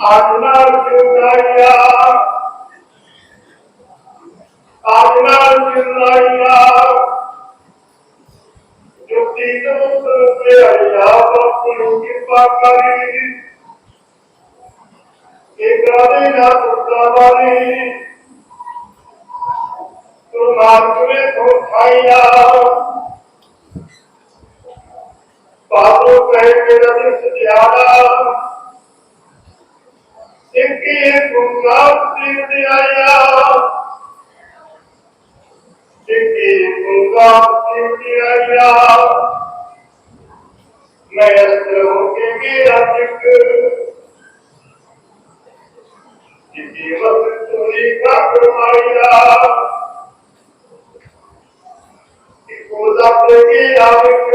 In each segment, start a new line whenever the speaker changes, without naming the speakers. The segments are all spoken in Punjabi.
ਸੁਤਰ ਗਿਆ ਹਟਾਈਆ ਇਹ ਦੁਨੀਆ ਦਾ ਦੁਨੀਆਸ ਅੰਜੂ ਆਰ ਨ ਕੋਈ ਬਣਾਈਆ ਆਨ ਕੋਈ ਬਣਾਇਆ ਤੇ ਕੋ ਕਿਤਾਬ ਚਲੋ ਬਰਤਨ ਤੋਂ ਬਾਹਰ ਜਨਾਇਆ ਜਬ ਤਾਵ ਤਪ ਸ੍ਰੀ ਮੈਂ ਕੁਲੰਚਰ ਕੰਚਨ ਕਰਨਾ ਕੋਈ ਵਡਿਆਈਆ ਸਭ ਨੇ ਸਭਨਾ ਵਿੱਚ ਜਿਲੰਚਰ ਆਜਨਾ ਚੁਨਾਇਆ ਆਜਨਾ ਚੁਨਾਇਆ ਜੁਤੀ ਤੋਂ ਤੇ ਆਇਆ ਬਾਪੂ ਨੂੰ ਕਿਰਪਾ ਕਰੀ ਇਹ ਕਰਾਦੇ ਨਾ ਪੁੱਤਾ ਵਾਲੀ ਤੂੰ ਮਾਰਕਵੇ ਤੋਂ ਖਾਇਆ ਬਾਪੂ ਕਹੇ ਕਿ ਰਦੀ ਸਤਿਆਰਾ ਇੱਕੇ ਗੁੰਗਾਰ ਤੇ ਆਇਆ। ਇੱਕੇ ਗੁੰਗਾਰ ਤੇ ਆਇਆ। ਮੈਂ ਅਸਰ ਹੋ ਕੇ ਮੇਰਾ ਜਿਕ ਜਿੱਦੀ ਵਕਤ ਤੁਰੀ ਕਾ ਕਰਮਾਇਆ ਇੱਕੋ ਦਾ ਕੇ ਆਵਿਕ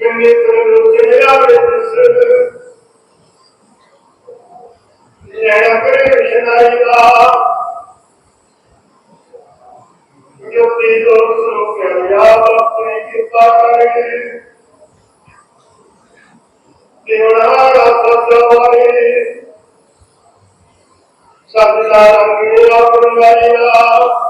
ਦਾ ਇਹ ਜਿਹੜਾ ਵਿੱਚ ਜਿਹੜਾ ਕਰੇ ਸ਼ਨਾਈਆ ਜੋ ਤੇ ਲੋਕ ਸੋ ਕਿਆ ਆਪਣੀ ਕਿਰਪਾ ਕਰੇ ਦੇਵੜਾ ਸਤਵਾਰੇ ਸਤਿਨਾ ਰੰਗੇ ਨਾਮ ਕਰੇ ਪੁਨਿਆ ਤਾਨ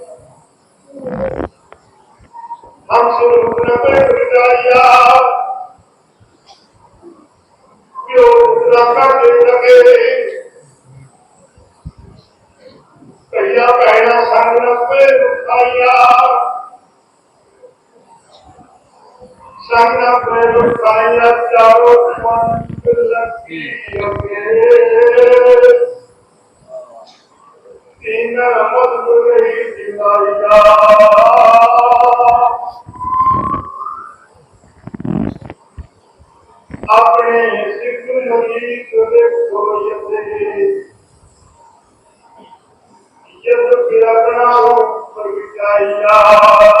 ہم سے رکنا میں بجایا کہ وہ لگے کہیا بہنا سنگ میں رکایا سنگ میں رکایا چاروں من لگی Yeah.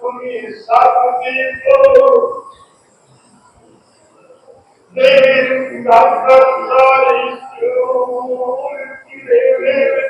tu me sacudiste. Dentro da casa de Senhor, que deveria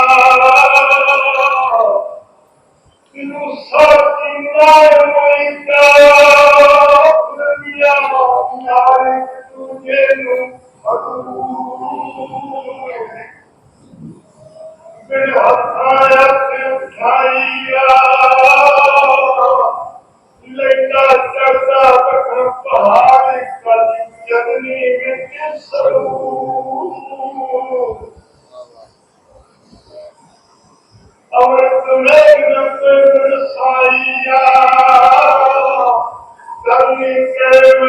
Undeniable God.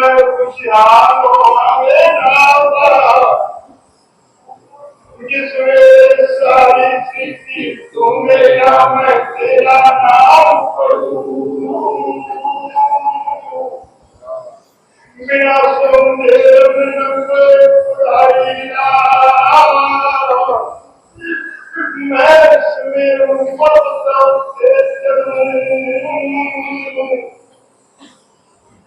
خوشحال ہوے جس میں ساری میں تیرا پڑھوں میرا سونے میں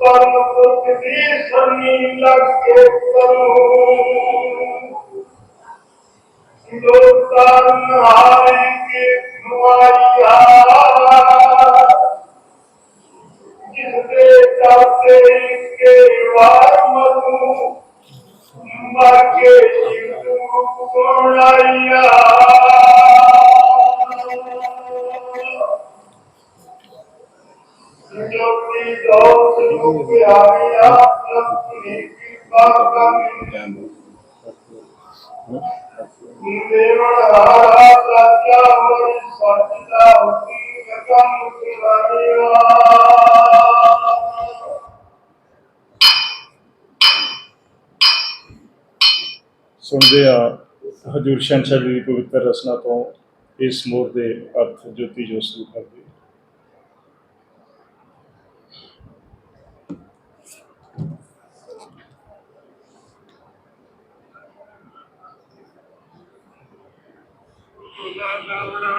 कर्म प्रतिशनी लक्ष्य कर्म ਸੁਣਦੇ
ਆ ਹਜੂਰ ਸ਼ੰਸ਼ਾ ਜੀ ਦੀ ਪਵਿੱਤਰ ਰਚਨਾ ਤੋਂ ਇਸ ਮੋਰ ਦੇ ਅਰਥ ਜੋਤੀ ਜੋ ਸ਼ੁਰੂ ਕਰਦੇ
ਜਿਸ ਨੂੰ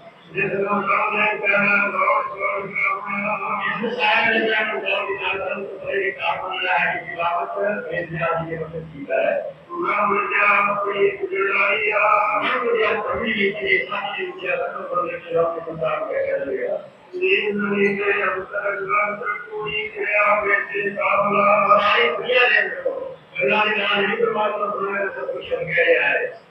ਸਾਹਿਬ ਜੀ ਦਾ
ਬਹੁਤ ਬਹੁਤ ਧੰਨਵਾਦ ਹੈ ਜੀ ਬਾਬਾ ਸਾਹਿਬ ਜੀ ਦਾ ਜੀ ਬਹੁਤ ਜੀ ਦਾ ਜੀ ਬਹੁਤ ਜੀ ਦਾ ਜੀ
ਬਹੁਤ ਜੀ ਦਾ ਜੀ ਬਹੁਤ ਜੀ ਦਾ ਜੀ ਬਹੁਤ ਜੀ ਦਾ ਜੀ ਬਹੁਤ ਜੀ ਦਾ ਜੀ ਬਹੁਤ ਜੀ ਦਾ ਜੀ ਬਹੁਤ ਜੀ ਦਾ ਜੀ ਬਹੁਤ ਜੀ ਦਾ ਜੀ ਬਹੁਤ ਜੀ ਦਾ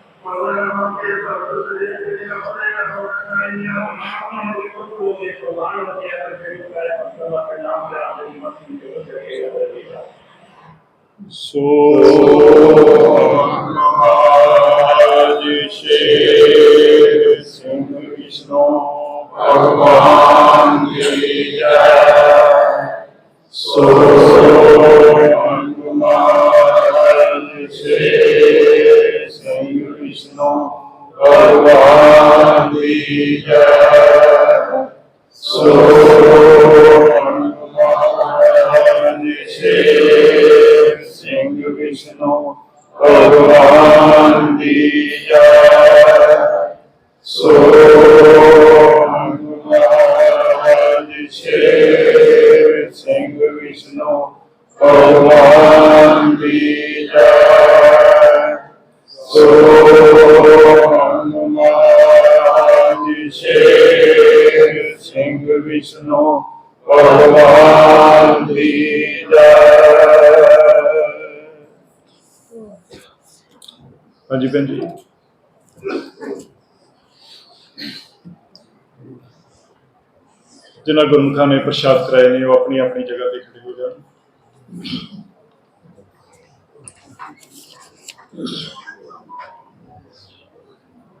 ਸੋ ਮਹਾਰਾਜ ਸ਼ੇਰ ਸਿੰਘ ਵਿਸ਼ਨੋ ਭਗਵਾਨ ਕੀ ਜੈ। ਸੋ ਭੈਣ ਜੀ ਜਿਨ੍ਹਾਂ ਗੁਰਮੁਖਾਂ ਨੇ ਪ੍ਰਸ਼ਾਦ ਕਰਾਏ ਨੇ, ਉਹ ਆਪਣੀ ਆਪਣੀ ਜਗ੍ਹਾ ਤੇ ਖੜੇ ਹੋ ਜਾਣ।